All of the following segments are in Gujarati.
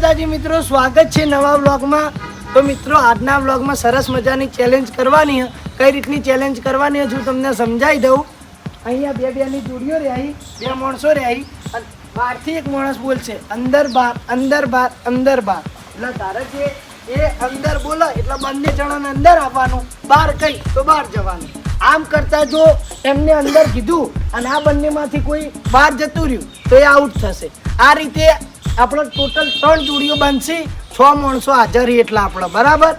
માતાજી મિત્રો, સ્વાગત છે નવા વ્લોગમાં. તો મિત્રો, આજના વ્લોગમાં સરસ મજાની ચેલેન્જ કરવાની કઈ રીતની ચેલેન્જ કરવાની હજુ તમને સમજાવી દઉં. અહીંયા બે બેની જોડીઓ રહી, બે માણસો રહી બહારથી એક માણસ બોલશે, અંદર બાર અંદર બાર અંદર બાર. એટલે તારે જે એ અંદર બોલે, એટલે બંને જણાને અંદર આવવાનું, બહાર કઈ, તો બહાર જવાનું. આમ કરતા જો એમને અંદર કીધું અને આ બંનેમાંથી કોઈ બહાર જતું રહ્યું, તો એ આઉટ થશે. આ રીતે આપણો ટોટલ ત્રણ જોડીઓ બનશે. છ માણસો હાજર એટલા આપણે, બરાબર?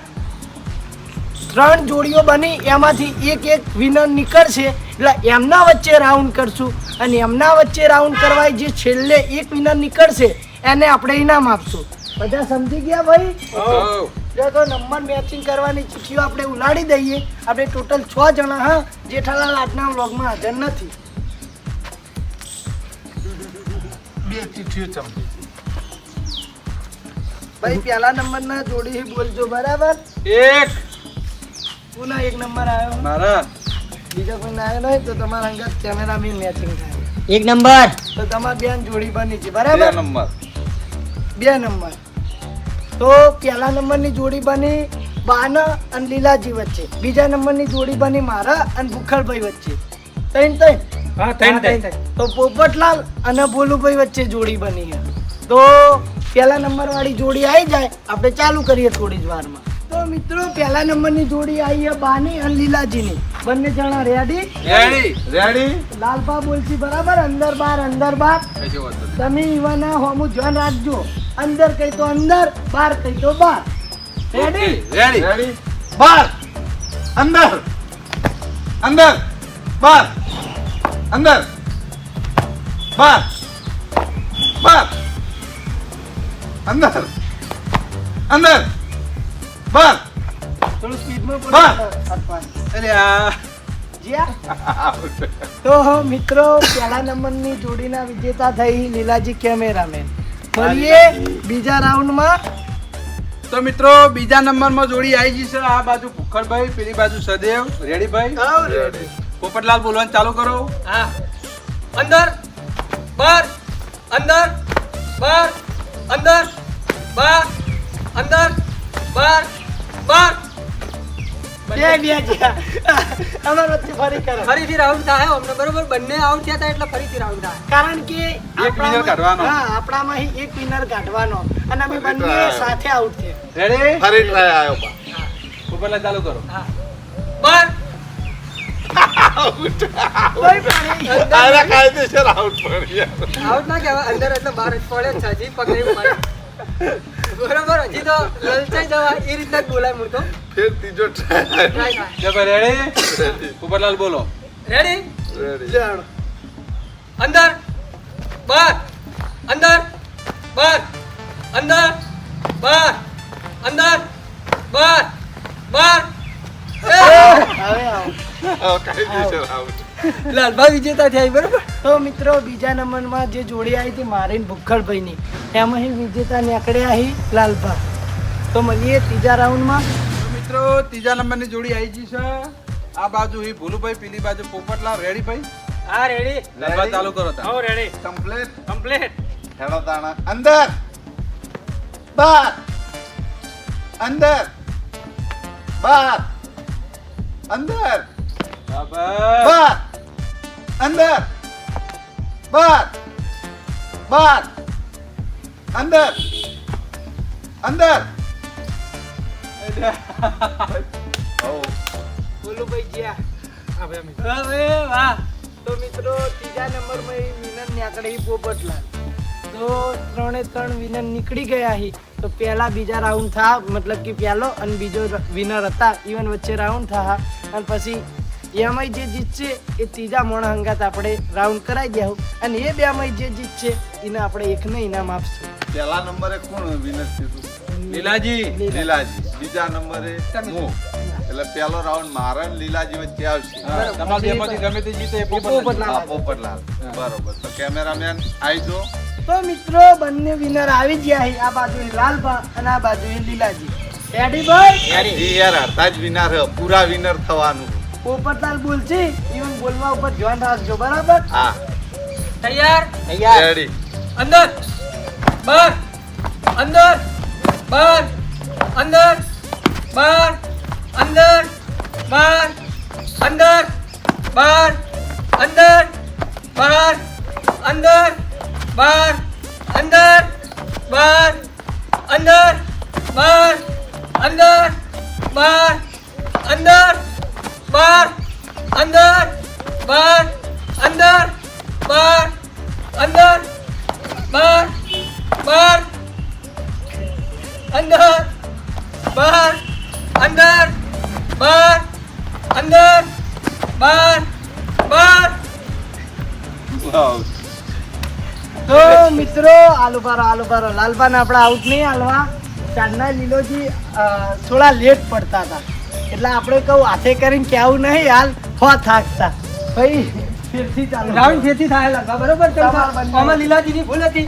ત્રણ જોડીઓ બની, એમાંથી એક એક વિનર નીકળશે. એટલે એમના વચ્ચે રાઉન્ડ કરશું અને એમના વચ્ચે રાઉન્ડ કરવાય જે છેલ્લે એક વિનર નીકળશે, એને આપણે ઇનામ આપશું. બધા સમજી ગયા ભાઈ? જો તો નંબર મેચિંગ કરવાની ચિઠ્ઠીઓ આપણે ઉલાડી દઈએ. આપણે ટોટલ છ જણા હા જેઠાલાલ આજના વ્લોગમાં હાજર નથી. બે ચિઠ્ઠીઓ ચમકી. ભાઈ પહેલા નંબરના જોડી બોલજો બરાબર? એક. પુનઃ એક નંબર આવ્યો? મારા. બીજો કોઈ ના આવ્યો નહીં તો તમારા અંગત કેમેરામેન મેચિંગ થાય. એક નંબર. તો તમારા બેન જોડી બની છે બે બરાબર? નંબર. બે નંબર. તો પહેલા નંબરની જોડી બની બાના અને લીલાજી વચ્ચે. બીજા નંબરની જોડી બની મારા અને ભૂખળભાઈ વચ્ચે. તૈન તૈન હા. તો પોપટલાલ અને ભોલુભાઈ વચ્ચે જોડી બની તો પહેલા નંબર વાળી જોડી આવી જાય આપણે ચાલુ કરીએ થોડી જ વારમાં. મિત્રો પહેલા નંબરની જોડી આવી છે બાની અને લીલાજીની. બંને જણા રેડી રેડી રેડી લાલપા બોલશી બરાબર? અંદર બાર અંદર બાર. તમે ઈવાના હોમું ધ્યાન રાખજો. અંદર કઈ તો અંદર બાર કઈ તો બાર. રેડી રેડી રેડી બાર. અંદર. અંદર. બાર. અંદર. બાર. બાર. અંદર. અંદર. બાર થોડું સ્પીડમાં. બોલો અરે આ. જ્યાં. તો મિત્રો પહેલા નંબરની જોડીના વિજેતા થઈ લીલાજી કેમેરામેન. ફરીએ બીજા રાઉન્ડમાં. તો મિત્રો બીજા નંબરમાં જોડી આવી જશે આ બાજુ ભુખડભાઈ પેલી બાજુ સદેવ. રેડીભાઈ પોપટલાલ બોલવાનું ચાલુ કરો. હા. અંદર બાર અંદર બાર અંદર બાર અંદર બાર. બાર બે બે અમારા વચ્ચે ફરી કરો. ફરીથી રાઉન્ડ થાય અમને બરોબર બંને આઉટ થયા હતા એટલે ફરીથી રાઉન્ડ થાય. કારણ કે winner કાઢવાનો. હા આપણામાંથી એક વિનર કાઢવાનો. અને અમે બંને સાથે આઉટ થયા. રેડી ફરી ટ્રાય આવ્યો બા. ઉપર ચાલુ કરો. હા. પણ કાયદેસર પડી આઉટ ના કહેવાય. અંદર એટલે બહાર જ પડે જ છે હજી પકડી પડે. બરોબર હજી તો લલચાઈ જવા એ રીતના બોલાય મૂળ તો. ફેર ત્રીજો ટ્રાય થાય રેડી પોપટલાલ બોલો. Ready Ready. જાણો. અંદર. બાર. અંદર. બાર. અંદર. બાર. અંદર. બાર. બાર. હવે આવો. લાલભાઈ વિજેતા થયા બરોબર? તો મિત્રો બીજા નંબરમાં જે જોડી આવી હતી મારીને ભૂખડભાઈની એમાં અહીં વિજેતા નીકળ્યા હી લાલભા. તો મળીએ ત્રીજા રાઉન્ડમાં. મિત્રો ત્રીજા નંબરની જોડી આવી ગઈ છે. આ બાજુ એ ભૂલુભાઈ પેલી બાજુ પોપટલા રેડી ભાઈ? હા રેડી. લાલભા ચાલુ કરો તા હો રેડી. કમ્પ્લીટ કમ્પ્લીટ હેડો તાણા. અંદર. બાર. અંદર. બાર. અંદર. બાર. અંદર. બાર. બાર. અંદર. અંદર. Oh. ભોલુભાઈ જ્યાં હવે વાહ. તો મિત્રો ત્રીજા નંબરમાં નીકળે એ પોપટલાલ તો ત્રણે ત્રણ વિનર નીકળી ગયા હી. તો પહેલા બીજા રાઉન્ડ થા. મતલબ કે પહેલો અને બીજો વિનર હતા. ઇવન વચ્ચે રાઉન્ડ થા. અને પછી એમાંય જે જીતશે એ ત્રીજા મોણા હંગાત આપણે રાઉન્ડ કરાવી દેવું અને એ બેમાંય જે જીતશે એને આપણે એકને ઇનામ આપશું. પહેલા નંબરે કોણ વિનર થયું લીલાજી. લીલાજી. બીજા નંબરે હું એટલે પહેલો રાઉન્ડ મારા લીલાજી વચ્ચે આવશે. તમારા બેમાંથી ગમે તે જીતે પોપટલાલ પોપટલાલ. બરોબર. તો કેમેરામેન આવી જો તો મિત્રો બંને વિનર આવી ગયા હી આ બાજુ લાલબા અને આ બાજુ લીલાજી. રેડી ભાઈ યાર જ વિનર પૂરા વિનર થવાનું. પોપટલાલ બોલશે ઇવન બોલવા ઉપર ધ્યાન રાખજો બરાબર હા તૈયાર રેડી અંદર બાર અંદર બહાર અંદર બહાર અંદર બહાર અંદર બહાર અંદર બહાર અંદર બહાર અંદર બહાર અંદર બહાર અંદર બહાર અંદર બાર અંદર બાર અંદર બાર અંદર બાર બાર અંદર બાર અંદર બાર અંદર બાર બાર. તો મિત્રો આલુબારો આલુબારો લાલબાના આપણા આઉટ નહીં હાલવા. ચાંદના લીલોજી થોડા લેટ પડતા હતા. એટલે આપણે કહું હાથે કરીને કેવું નહીં હાલ હો થાકતા ભાઈ ફેરથી ચાલુ. રાઉન્ડ ફેરથી થાય બરોબર? તો આમાં લીલાજીની ભૂલ હતી.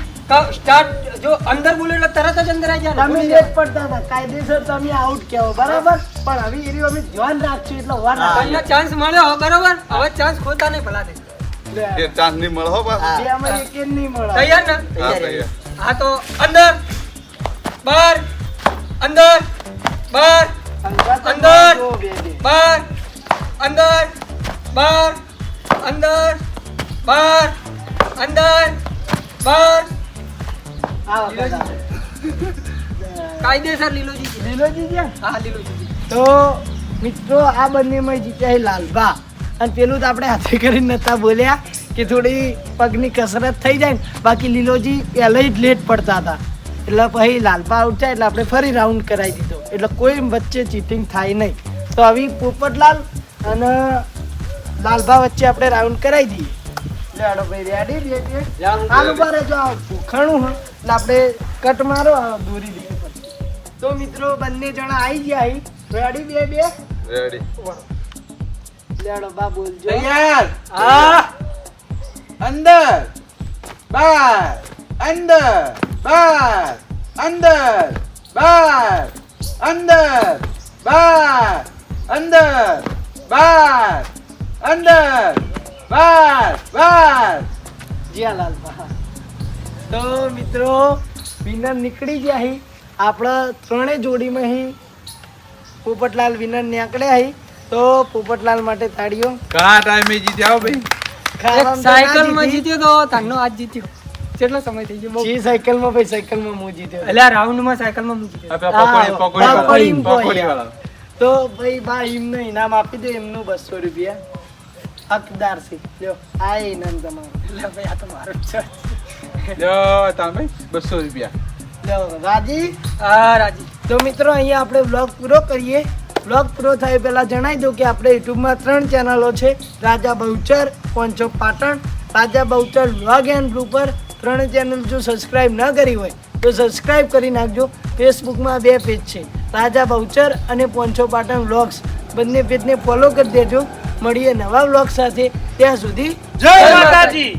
સ્ટાર્ટ જો અંદર બોલે એટલે તરત જ અંદર આવી જાય તમે લેટ પડતા હતા. કાયદેસર તમે આઉટ કહેવો બરાબર? પણ હવે એરી અમે ધ્યાન રાખશું એટલે વાર તમને ચાન્સ મળ્યો બરોબર? હવે ચાન્સ ખોતા નહીં ભલા એ ચાંદની મળો બસ બે. અમે એક નહીં મળે. તૈયાર ને? તૈયાર. હા તો અંદર બહાર અંદર બહાર અંદર. બહાર અંદર બહાર અંદર બહાર કાયદેસર લીલોજી. લીલોજી છે? હા લીલોજી તો મિત્રો આ બંનેમાં જીત્યા લાલબા અને પેલું તો આપણે હાથે કરીને નતા બોલ્યા કે થોડી પગની કસરત થઈ જાય ને બાકી લીલોજી પહેલે જ લેટ પડતા હતા. એટલે પછી લાલબા આઉટ થાય એટલે આપણે ફરી રાઉન્ડ કરાવી દીધો. એટલે કોઈ વચ્ચે ચીટિંગ થાય નહીં. તો આવી પોપટલાલ અને લાલબા વચ્ચે આપણે રાઉન્ડ કરાવી દઈએ. લેડો ભાઈ રેડી બે બે આલુ બારે આ ભૂખણું હોય એટલે આપણે કટ મારો દોરી દઈએ. તો મિત્રો બંને જણા આવી ગયા અહીં. રેડી બે બે? રેડી લેડો બા બોલજો. તૈયાર? હા. અંદર. બાર. અંદર. બાર. અંદર. બાર. અંદર. બાર. અંદર. બાર. અંદર. બસ બસ. જીયા તો મિત્રો વિનર નીકળી ગયા આપણે ત્રણેય જોડીમાં અહીં પોપટલાલ વિનર નીકળ્યા હી. તો પોપટલાલ માટે તાળીઓ. ઘણા ટાઈમે જીત્યા ભાઈ? સાયકલમાં જીત્યો તો તારનો આજ જીત્યો. કેટલો સમય થઈ ગયો? જી સાયકલમાં ભાઈ સાયકલમાં હું જીત્યો. એટલે રાઉન્ડમાં સાયકલમાં હું જીત્યો. પકોડી પકોડી વાળા. પકોડી પકોડી વાળા. તો ભાઈ બા એમને ઇનામ આપી દે એમનું બસો રૂપિયા. હકદાર છે. લ્યો આ ઇનામ તમારું એટલે ભાઈ આ તો મારો જ છે. લ્યો ભાઈ બસો રૂપિયા. લ્યો રાજી? હા રાજી. તો મિત્રો અહીંયા આપણે વ્લોગ પૂરો કરીએ. વ્લોગ પૂરો થાય પહેલાં જણાવી દઉં કે આપણે યુટ્યુબમાં ત્રણ ચેનલો છે. Raja Bahuchar પોન્ચો Patan. Raja Bahuchar blog and blooper ત્રણ ચેનલ જો સબસ્ક્રાઇબ ન કરી હોય તો સબસ્ક્રાઈબ કરી નાખજો. ફેસબુકમાં બે પેજ છે. રાજા બહુચર અને પોંચો પાટણ વ્લોગ્સ બંને પેજને ફોલો કરી દેજો. મળીએ નવા બ્લોગ સાથે. ત્યાં સુધી જય માતાજી.